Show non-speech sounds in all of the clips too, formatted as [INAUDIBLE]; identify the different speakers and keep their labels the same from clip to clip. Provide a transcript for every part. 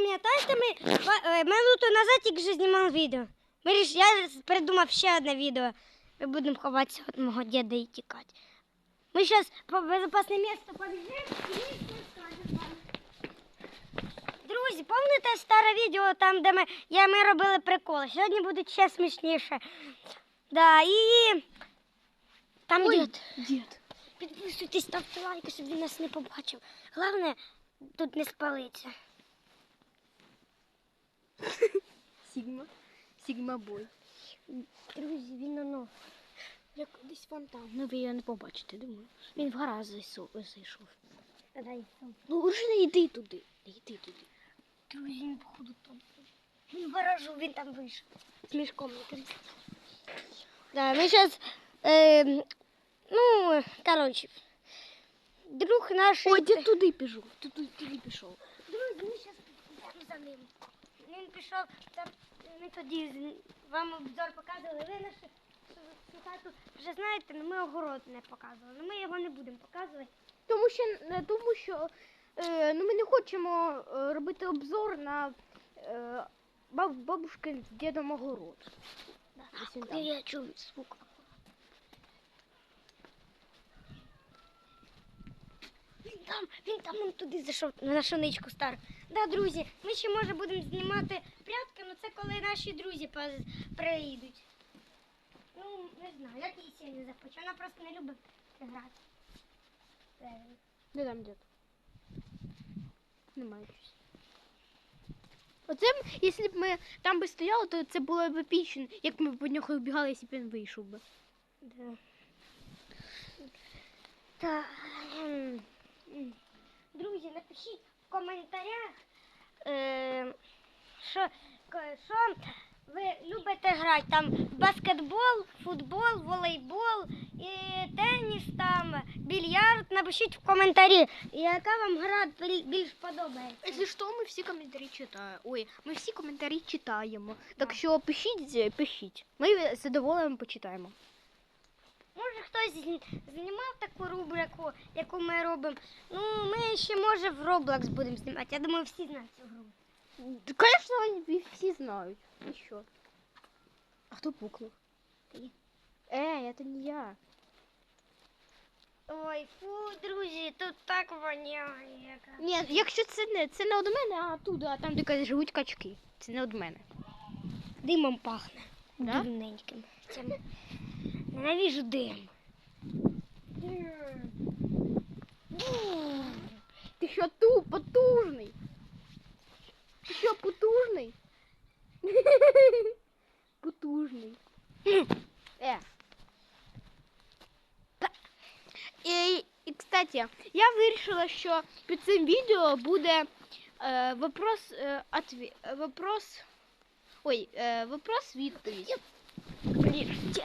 Speaker 1: пам'ятаєте, ми е, минуту назад тільки що знімали відео. Ми. Я придумав ще одне відео. Ми будемо ховатися від мого діда і тікати. Ми зараз по безпечне місце побіжимо і скажемо вам. Друзі, пам'ятаєте старе відео там, де ми, я, ми робили приколи? Сьогодні буде ще смішніше. Да, і там
Speaker 2: Ой,
Speaker 1: дід.
Speaker 2: Дід.
Speaker 1: Підписуйтесь, ставте лайки, щоб він нас не побачив. Головне, тут не спалиться.
Speaker 2: Сігма. Сігма бой.
Speaker 1: Друзі, він ну,
Speaker 2: Як десь фонтан. Ну ви його не побачите, думаю. Він в гараж зайшов.
Speaker 1: дай
Speaker 2: Ну вже не йди туди. Не йди туди.
Speaker 1: Друзі, він походу там. Він в гаражу, він там вийшов. З мішком не крізь. Да, ми зараз, е, ну, коротше, друг наш.
Speaker 2: Ой, дід туди пішов. Туди, туди пішов.
Speaker 1: Друзі, ми зараз. Він пішов, там ми тоді вам обзор показували. Ви нашу хату вже знаєте, ми огород не показували. Ми його не будемо показувати.
Speaker 2: Тому що, тому що е, ну, ми не хочемо е, робити обзор на е, баб, бабушкин з дідом огород. Да.
Speaker 1: Куди я чую звук? Він там, він там он туди зайшов на шуничку стару. Да, друзі, ми ще може будемо знімати прятки, але це коли наші друзі приїдуть. Ну, не знаю, як її сьогодні захоче. Вона просто не любить грати.
Speaker 2: Де там дід? Немає щось. Оце, якщо б ми там би стояли, то це було б епічно, як ми б від нього бігали, якщо б він вийшов би.
Speaker 1: Да. Та, м. Друзі, напишіть в коментарях, е, що, що ви любите грати. Там баскетбол, футбол, волейбол і теніс, там, більярд. Напишіть в коментарі, яка вам гра більш подобається.
Speaker 2: Якщо що, ми всі коментарі читаємо. Ой, ми всі коментарі читаємо. Так що пишіть, пишіть. Ми з задоволенням почитаємо.
Speaker 1: Хтось знімав таку рубрику, яку ми робимо. Ну, ми ще може в Roblox будемо знімати. Я думаю, всі знають цю гру.
Speaker 2: Звісно, вони всі знають. І що? А хто пукнув?
Speaker 1: Ти.
Speaker 2: Ей, це не я.
Speaker 1: Ой, фу, друзі, тут так воняє.
Speaker 2: Ні, якщо це не це не від мене, а туди, а там, де живуть качки. Це не від мене.
Speaker 1: Димом пахне.
Speaker 2: Да?
Speaker 1: Дивненьким. Ненавіжу дим.
Speaker 2: Ти що ту потужний? Ти що потужний? [LAUGHS] потужний. Е. Та- І, і, кстати, я вирішила, що під цим відео буде е, вопрос, е, отві- е, вопрос, ой, е, вопрос відповідь.
Speaker 1: Блін, дід.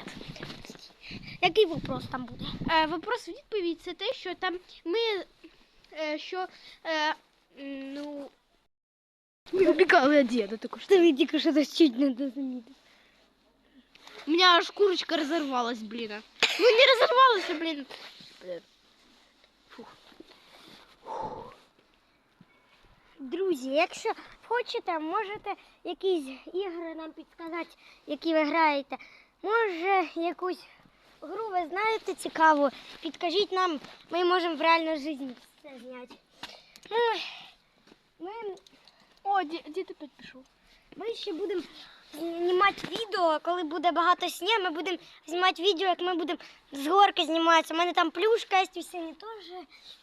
Speaker 1: Який вопрос там буде?
Speaker 2: Е, вопрос відповідь це те, що там ми, е, що, е, ну, ми убігали від діда також.
Speaker 1: Що ви тільки що це чуть не дозуміти.
Speaker 2: У меня аж курочка разорвалась, блин. Ну не разорвалась, а, блин. Блин.
Speaker 1: Друзі, якщо хочете, можете якісь ігри нам підказати, які ви граєте. Може, якусь гру ви знаєте цікаву, підкажіть нам, ми можемо в реальній житті це зняти. Ну, ми,
Speaker 2: О, дід опять пішов.
Speaker 1: ми ще будемо знімати відео, коли буде багато снігу, ми будемо знімати відео, як ми будемо з горки зніматися. У мене там плюшка є, сині теж.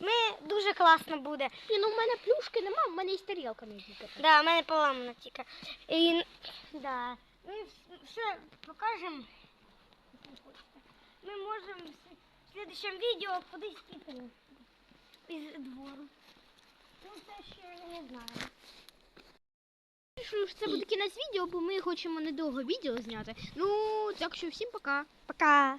Speaker 1: Ми дуже класно буде.
Speaker 2: Ні, ну в мене плюшки нема, в мене є тарілка на діка.
Speaker 1: Да, в мене поламана тільки. І, да. Ми все покажемо. Ми можемо в следующем відео кудись піти із двору. Ну, це ще я не знаю.
Speaker 2: Що це буде кінець відео, бо ми хочемо недовго відео зняти. Ну, так що всім пока.
Speaker 1: Пока.